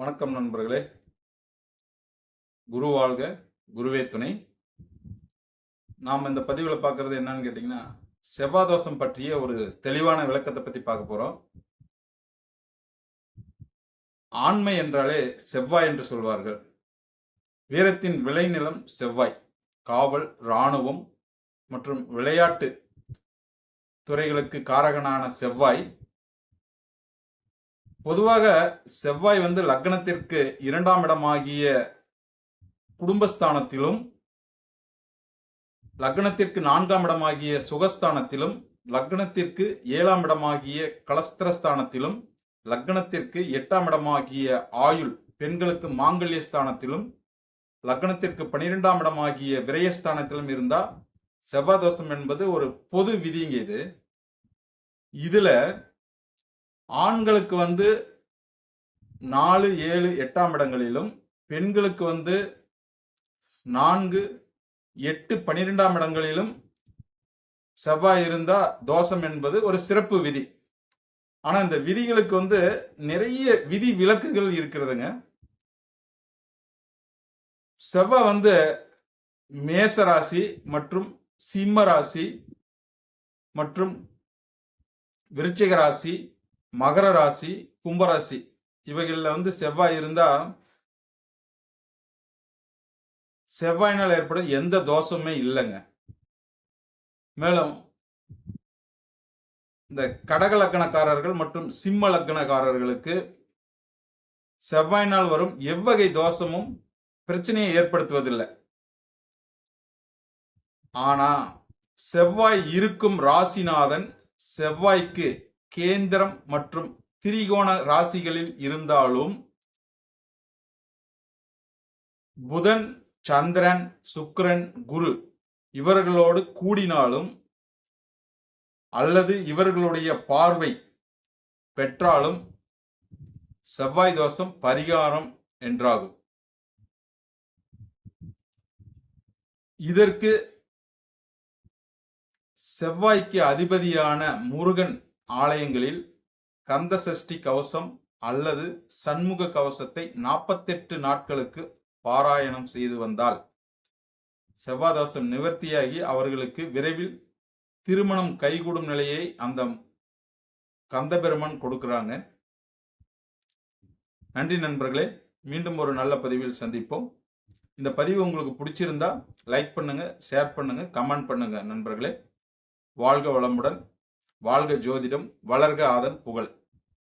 வணக்கம் நண்பர்களே. குரு வாழ்க குருவே துணை. நாம் இந்த பதிவில் பார்க்கறது என்னன்னு கேட்டிங்கன்னா செவ்வாதோஷம் பற்றிய ஒரு தெளிவான விளக்கத்தை பற்றி பார்க்க போகிறோம் ஆண்மை என்றாலே செவ்வாய் என்று சொல்வார்கள். வீரத்தின் விளைநிலம் செவ்வாய். காவல் இராணுவம் மற்றும் விளையாட்டு துறைகளுக்கு காரகனான செவ்வாய். பொதுவாக செவ்வாய் வந்து லக்னத்திற்கு இரண்டாம் இடமாகிய குடும்பஸ்தானத்திலும் லக்னத்திற்கு நான்காம் இடமாகிய சுகஸ்தானத்திலும் லக்னத்திற்கு ஏழாம் இடமாகிய கலஸ்திரஸ்தானத்திலும் லக்னத்திற்கு எட்டாம் இடமாகிய ஆயுள் பெண்களுக்கு மாங்கல்ய ஸ்தானத்திலும் லக்னத்திற்கு பனிரெண்டாம் இடமாகிய விரயஸ்தானத்திலும் இருந்தா செவ்வாய் தோஷம் என்பது ஒரு பொது விதிங்க இது. இதுல ஆண்களுக்கு வந்து நாலு ஏழு எட்டாம் இடங்களிலும் பெண்களுக்கு வந்து நான்கு எட்டு பனிரெண்டாம் இடங்களிலும் செவ்வாய் இருந்தா தோஷம் என்பது ஒரு சிறப்பு விதி. ஆனா இந்த விதிகளுக்கு வந்து நிறைய விதி விலக்குகள் இருக்கிறதுங்க. செவ்வாய் வந்து மேச ராசி மற்றும் சிம்ம ராசி மற்றும் விருச்சிக ராசி மகர ராசி கும்பராசி இவைகளில் வந்து செவ்வாய் இருந்தா செவ்வாயினால் ஏற்படும் எந்த தோஷமே இல்லைங்க. மேலும் இந்த கடக லக்கணக்காரர்கள் மற்றும் சிம்ம லக்கணக்காரர்களுக்கு செவ்வாயினால் வரும் எவ்வகை தோஷமும் பிரச்சனையை ஏற்படுத்துவதில்லை. ஆனா செவ்வாய் இருக்கும் ராசிநாதன் செவ்வாய்க்கு கேந்திரம் மற்றும் திரிகோண ராசிகளில் இருந்தாலும் புதன் சந்திரன் சுக்கிரன் குரு இவர்களோடு கூடினாலும் அல்லது இவர்களுடைய பார்வை பெற்றாலும் செவ்வாய் தோஷம் பரிகாரம் என்றாகும். இதற்கு செவ்வாய்க்கு அதிபதியான முருகன் ஆலயங்களில் கந்த சஷ்டி கவசம் அல்லது சண்முக கவசத்தை நாற்பத்தெட்டு நாட்களுக்கு பாராயணம் செய்து வந்தால் செவ்வாதோஷம் நிவர்த்தியாகி அவர்களுக்கு விரைவில் திருமணம் கைகூடும் நிலையை அந்த கந்தபெருமன் கொடுக்கிறாங்க. நன்றி நண்பர்களே மீண்டும் ஒரு நல்ல பதிவில் சந்திப்போம். இந்த பதிவு உங்களுக்கு பிடிச்சிருந்தா லைக் பண்ணுங்க ஷேர் பண்ணுங்க கமெண்ட் பண்ணுங்க நண்பர்களே. வாழ்க வளமுடன். வாழ்க ஜோதிடம் வளர்க ஆதன் புகழ்.